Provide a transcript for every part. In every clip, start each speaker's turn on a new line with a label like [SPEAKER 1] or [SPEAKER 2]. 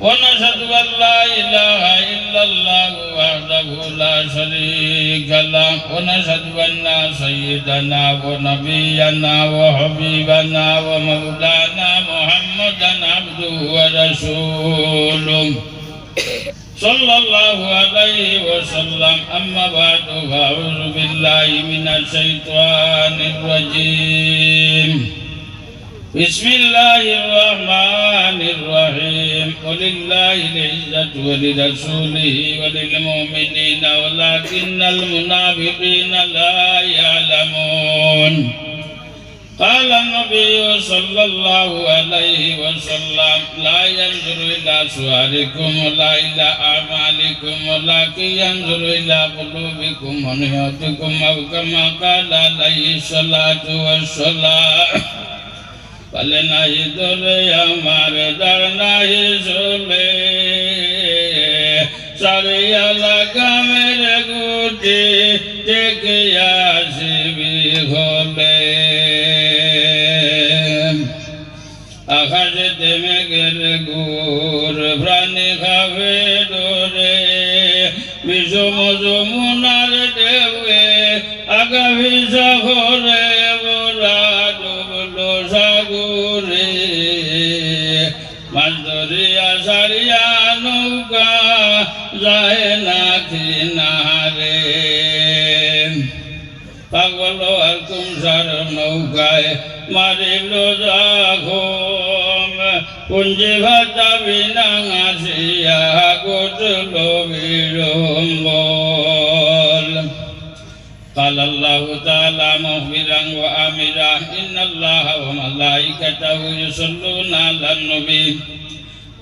[SPEAKER 1] ونشهد أن لا إله إلا الله وحده لا شريك له ونشهد أن سيدنا ونبينا وحبيبنا ومولانا محمدا عبده ورسوله صلى الله عليه وسلم أما بعد فأعوذ بالله من الشيطان الرجيم بسم الله الرحمن الرحيم ولله العزة ولرسوله وللمؤمنين ولكن المنافقين لا يعلمون قال النبي صلى الله عليه وسلم لا ينظر إلى صوركم ولا إلى أعمالكم ولكن ينظر إلى قلوبكم ونياتكم أو كما قال عليه الصلاة والسلام বলে নাই তোরে আমার দার নাই চলে সারিয়া লাগামের গুটি টেকে আসবি হলে আকাশে মেঘের গুর প্রাণী খাবে ডোরে বিষম যমুনার দেবে আগামী শহরে আসিয়া গোটল বিড়ম্বল قال الله تعالى مخبرا وآمرا إن الله وملائكته يصلون على النبي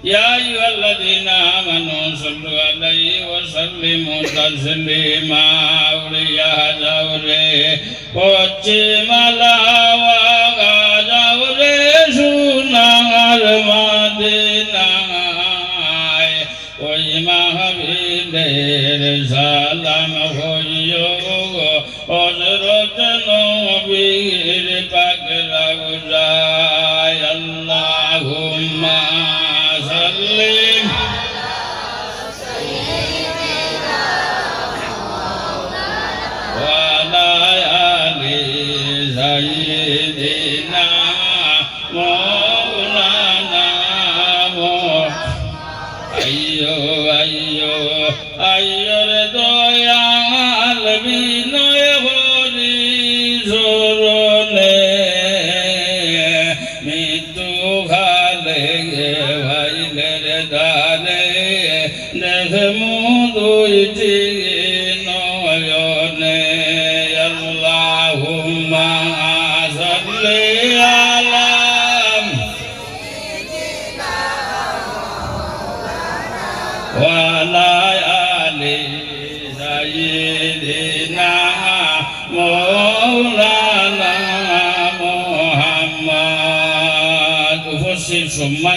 [SPEAKER 1] يا أيها الذين آمنوا صلوا عليه وسلموا تسليما أولياء جوري পশ্চিমালা যাওরে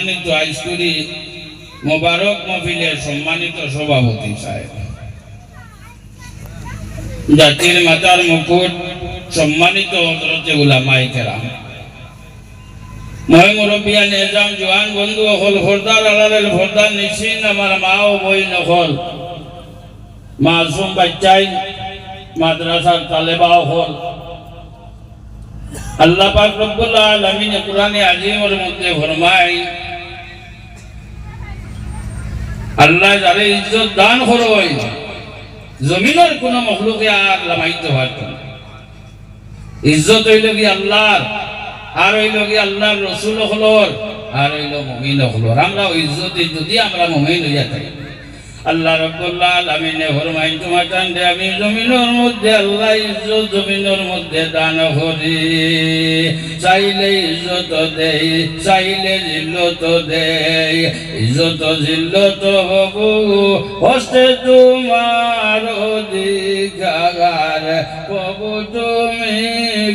[SPEAKER 1] সম্মানিত আইসকুরি মোবারক মফিলের সম্মানিত সভাপতি সাহেব। জাতির মাতার মুকুট, সম্মানিত আল্লাহ আজিমের মধ্যে ফরমায় আল্লাহ যারে ইজ্জত দান করই জমিনের কোন মখলুকে আর লামাইতে পারত ইজ্জত হইল কি আল্লাহর, আর হইল কি আল্লাহর রসুল হলর, আর হইল মমিন হলর। আমরা ইজ্জত যদি আমরা মমিন হইয়া থাকি। আল্লাহ রব্বুল্লাহ আলামিনে ফরমাইন, তোমার আমি জমিনের মধ্যে আল্লাহ ইজ্জত, জমিনের মধ্যে দান করি। চাইলে ইজ্জত দেই, চাইলে জিল্লত দেই। ইজ্জত জিল্লত হব হস্তে তোমার অধিকার কবু তুমি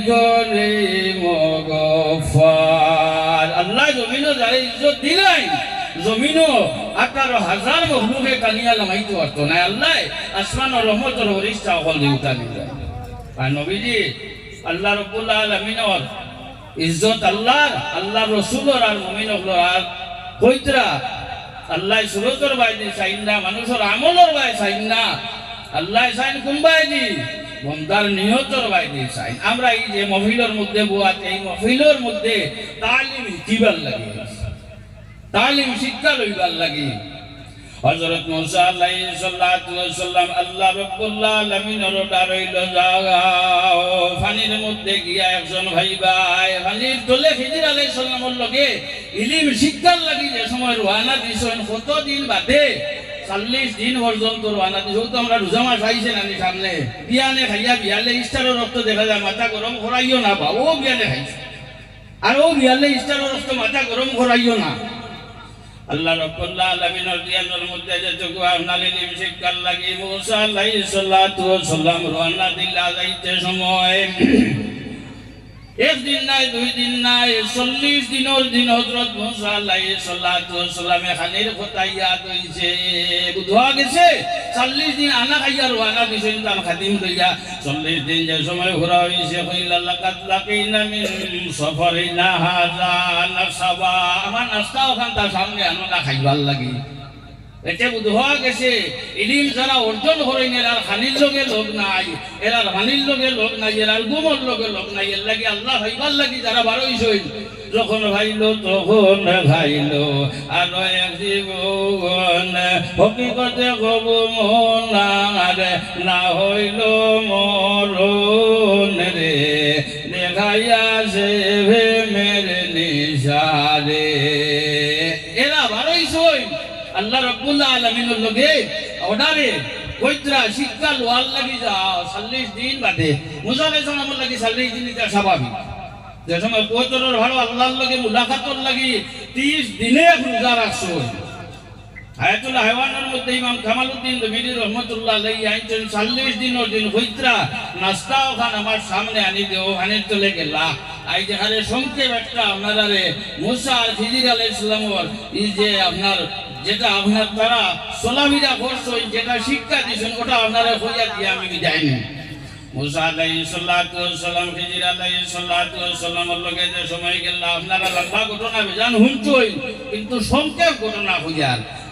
[SPEAKER 1] গরি মগফার। আল্লাহ জমিনও যারা ইজ্জত দিলাই জমিনও আঠারো হাজার মহলুকে কালিয়া লামাইতে পারতো না আল্লাহ। আসমান রহমতর হরিষ্ঠা অকল দেউতা নিল আর নবীজি, আল্লাহ রব্বুল্লাহ আলমিনর ইজ্জত আল্লাহ আল্লাহ রসুলর আর মমিনর আর কইতরা আল্লাহ সুরতর বাইদি চাইন না মানুষের আমলর বাই চাইন। না আল্লাহ চাইন কোনবাই দি বন্দার নিহতর বাইদি চাইন। আমরা এই যে মহিলার মধ্যে বুয়াতে এই মহিলার মধ্যে তালিম দিবার লাগে। তালিম, শিক্ষা লইবার লাগে। হযরত মুসা আলাইহিস সালাতু ওয়াস সালাম আল্লাহ রাব্বুল আলামিনের ডারইল যাও। পানির মধ্যে গিয়া একজন ভাই ভাই পানির তলে খিজির আলাইহিস সালামের লগে ইলিম, শিক্ষার লাগি যে সময় রওনা কত দিন বাদে চল্লিশ দিন পর্যন্ত রওনা দিছ। তো আমরা রোজা মাস আইছে নানি সামনে। বিয়ানে খাইয়া বিয়ালে ইস্টারের রক্ত দেখা যায়, মাথা গরম করাইও না বা, ও বিয়ানে খাইছে। আর ও বিয়ালে ইস্টারের রক্ত মাথা গরম করাইও না। আল্লাহ রব্বুল আলামিন দিয়ানোর মধ্যে যে যোগ আপনালে নিম শিক্ষার লাগি মুসা আলাইহিস সালাতু ওয়াস সালাম রওনা দিলা যাইতে সময়। একদিন নাই, দুই দিন নাই, চল্লিশ দিনের দিন হজরত মুসা আলাইহিস সালাতু ওয়াস সালামে খানির কথা ইয়াদ হইছে বুধা গেছে, চল্লিশ দিন আনা খাইয়া রওনা দিছেন তার খাদিম লইয়া চল্লিশ দিন যে সময় ঘোরা হইছে কইলা লাকাত লাকিনা মিন সফরিনা হাযা নাসাবা আমার নাস্তা ওখান তার সামনে আনো না খাইবার লাগি। এতে বুধ হওয়া গেছে। ইলিম যারা অর্জন করেন এরার হানির লগে লোক নাই। এরার হানির লগে লোক নাই, এরার গুমর লগে লোক নাই। এর লাগি আল্লাহ ভাইবার লাগি যারা বারোই সই যখন ভাইল, তখন ভাইল, আর জীবন হকিকতে কব মনার না হইল মরণ রে। দেখাইয়া আলমিনের লগে অর্ডারে কৈত্রা শিক্ষা লোয়ার লাগি যা চল্লিশ দিন বাদে। মুসা আলাইহিস লাগি চল্লিশ দিন যা স্বাভাবিক। যে সময় কোতরের ভালো আল্লাহর লগে মুলাকাতর লাগি, ত্রিশ দিনে রোজা রাখছো। হায়াতুল হাইওয়ানের মধ্যে ইমাম কামালউদ্দিন দবিরি রহমতুল্লাহ আলাইহি আইছেন 40 দিনের দিন হইত্রা নাস্তা ওখান আমার সামনে আনি দেও আনি চলে গেলা। আই যেখানে সংক্ষেপ একটা আপনারা রে মুসা আর খিজির আলাইহিস সালামর এই যে আপনার যেটা আপনার তারা সোলামিরা করছেন যেটা শিক্ষা দিয়েছেন, ওটা আপনারা হইয়া দিয়ে আমি যাইনি। মুসা আলাইহিস সালাতু ওয়াস সালাম, খিজির আলাইহিস সালাতু ওয়াস সালামের লগে যে সময় গেল, আপনারা লম্বা ঘটনা বেজান হুঁচই কিন্তু সংক্ষেপ ঘটনা হইয়ার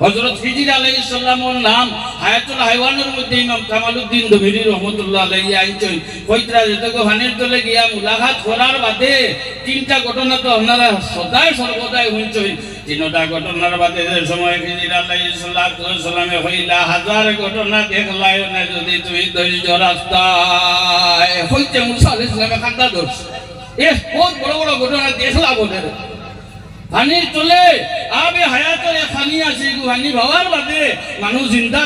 [SPEAKER 1] হযরত খিজির আলাইহিস সালামের নাম হায়াতুল হাইওয়ানের মধ্যে ইমাম তলে গিয়া মুলাকাত করার বাদে তিনটা ঘটনা তো আপনারা সদায় সর্বদাই হইছেন তিনটা ঘটনার বাদে যে সময় হইলা, হাজার ঘটনা দেখলাই না যদি তুমি ধৈর্য রাস্তায়। হইতে মুসা আলাইহিস সালামে কান্দা ধরছে এ বহুত বড় বড় ঘটনা দেখলা বলে পানির তোলে আবে আছে ভাবার বাদে মানুষ জিন্দা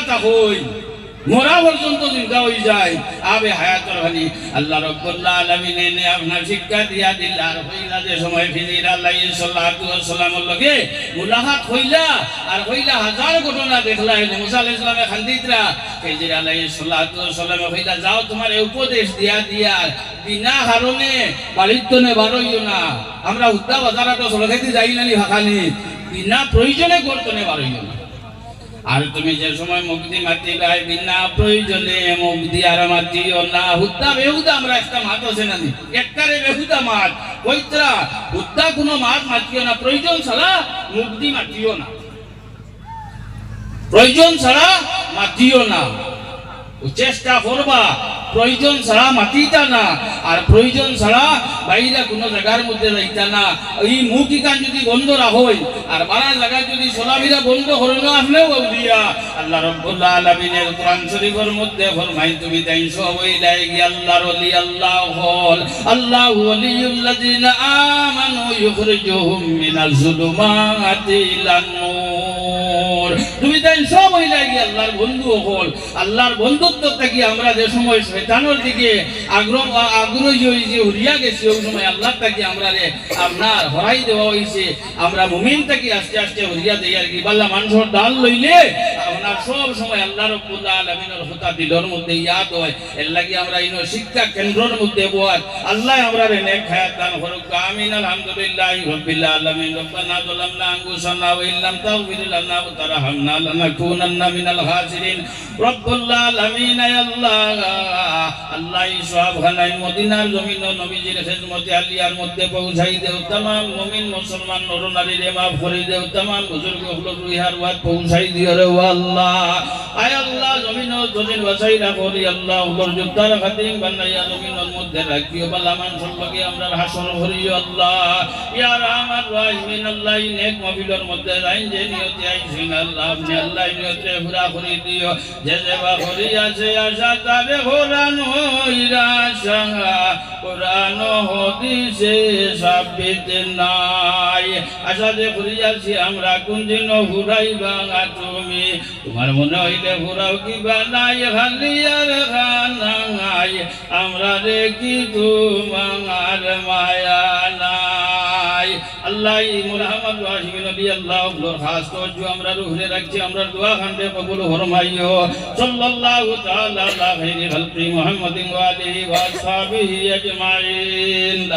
[SPEAKER 1] মরা পর্যন্ত জিন্দা হয়ে যায়। আবে হায়াতের আল্লাহ রব্বুল্লাহ আপনার শিক্ষা দিয়া আর হইলা যে সময় ফিজির আল্লাহ হইলা আর হইলা হাজার ঘটনা দেখলা মুসা খান্দিতরা ফিজির সাল্লামে হইলা যাও তোমার উপদেশ দিয়া দিয়া, বিনা কারণে বাড়ির বারইও না। আমরা উদ্দা বাজারাটা সরকারি যাই না নি ভাখানি। বিনা প্রয়োজনে করতো নে বারইও না। আর তুমি যে সময় মুক্তি মাতি গাই বিনা প্রয়োজনে মুখ দিয়ার মাতিও না হুদ্দা বেহুদা, আমরা একটা মাত আছে না একটারে বেহুদা মাত কইত্রা হুদ্দা কোনো মাত মাতিও না, প্রয়োজন ছাড়া মুক্তি মাতিও না। প্রয়োজন ছাড়া মাতিও না। চেষ্টা করবা প্রয়োজন ছাড়া মাতিতা না, আর প্রয়োজন ছাড়া বাইরে কোনো জায়গার মধ্যে যাইতা না। এই মুখ ইকান যদি বন্ধ রাখই আর বারা জায়গায় যদি চলাফেরা বন্ধ হরণ আপনিও দিয়া। আল্লাহ রব্বুল আলামিনের কোরআন শরীফের মধ্যে ফরমাই তুমি তাই সবই লাইগি আল্লাহর ওলি আল্লাহ হল। আল্লাহু ওলিউল্লাযিনা আমানু ইউখরিজুহুম মিনাল যুলুমাতি ইলান নূর। তুমি তাই সবই লাগি আল্লাহর বন্ধু হল। আল্লাহর বন্ধুত্ব থেকে আমরা যে সময় শৈতানোর দিকে আগ্রহ, আগ্রহী হয়েছি হরিয়া গেছি, ওই সময় আল্লাহ থেকে আমরা রে আপনার হরাই দেওয়া হয়েছে, আমরা মুমিন থাকি আস্তে আস্তে হরিয়া দেই আর কি। বাল্লা মানুষের ডাল লইলে সব সময় আল্লাহ রব্বুল আলামিনের হতা দিলর মধ্যে ইয়াদ হয় এর লাগি আমরা ইনো শিক্ষা কেন্দ্রের মধ্যে বল আল্লাহ আমরা রে নেক হায়াত দান করুক আমিন আলহামদুলিল্লাহ রাব্বিল আলামিন রব্বানা যালামনা আনফুসানা ওয়া ইল্লাম তাগফির লানা ওয়া তারহামনা লানাকুনান্না মিনাল খাসিরিন রব্বুল আলামিন ইয়া আল্লাহ আল্লাহ সব খানাই মদিনার জমিন ও নবীজির খেদমতে আলিয়ার মধ্যে পৌঁছাই দেও तमाम মুমিন মুসলমান নর নারী রে মাফ করে দেও तमाम বুজুর্গ হলো রুইহার ওয়াত পৌঁছাই দিও রে ও আমরা আছে আমরা কোন দিন হুরাই বাঙা তুমি। তোমার মনে হইলে হুরাও কিবা নাই হালিয়ার খানাই আমরা দেখি তোমার মায়া নাই। আল্লাহ মুহাম্মদ ওয়াসিম নবী আল্লাহগুলোর খাস তওজ্জু আমরা রুহরে রাখছি, আমরা দোয়া খান্ডে কবুল ফরমাইও। সাল্লাল্লাহু তাআলা আলা খাইরি খালকি মুহাম্মাদিন ওয়া আলিহি ওয়া আসহাবিহি আজমাইন।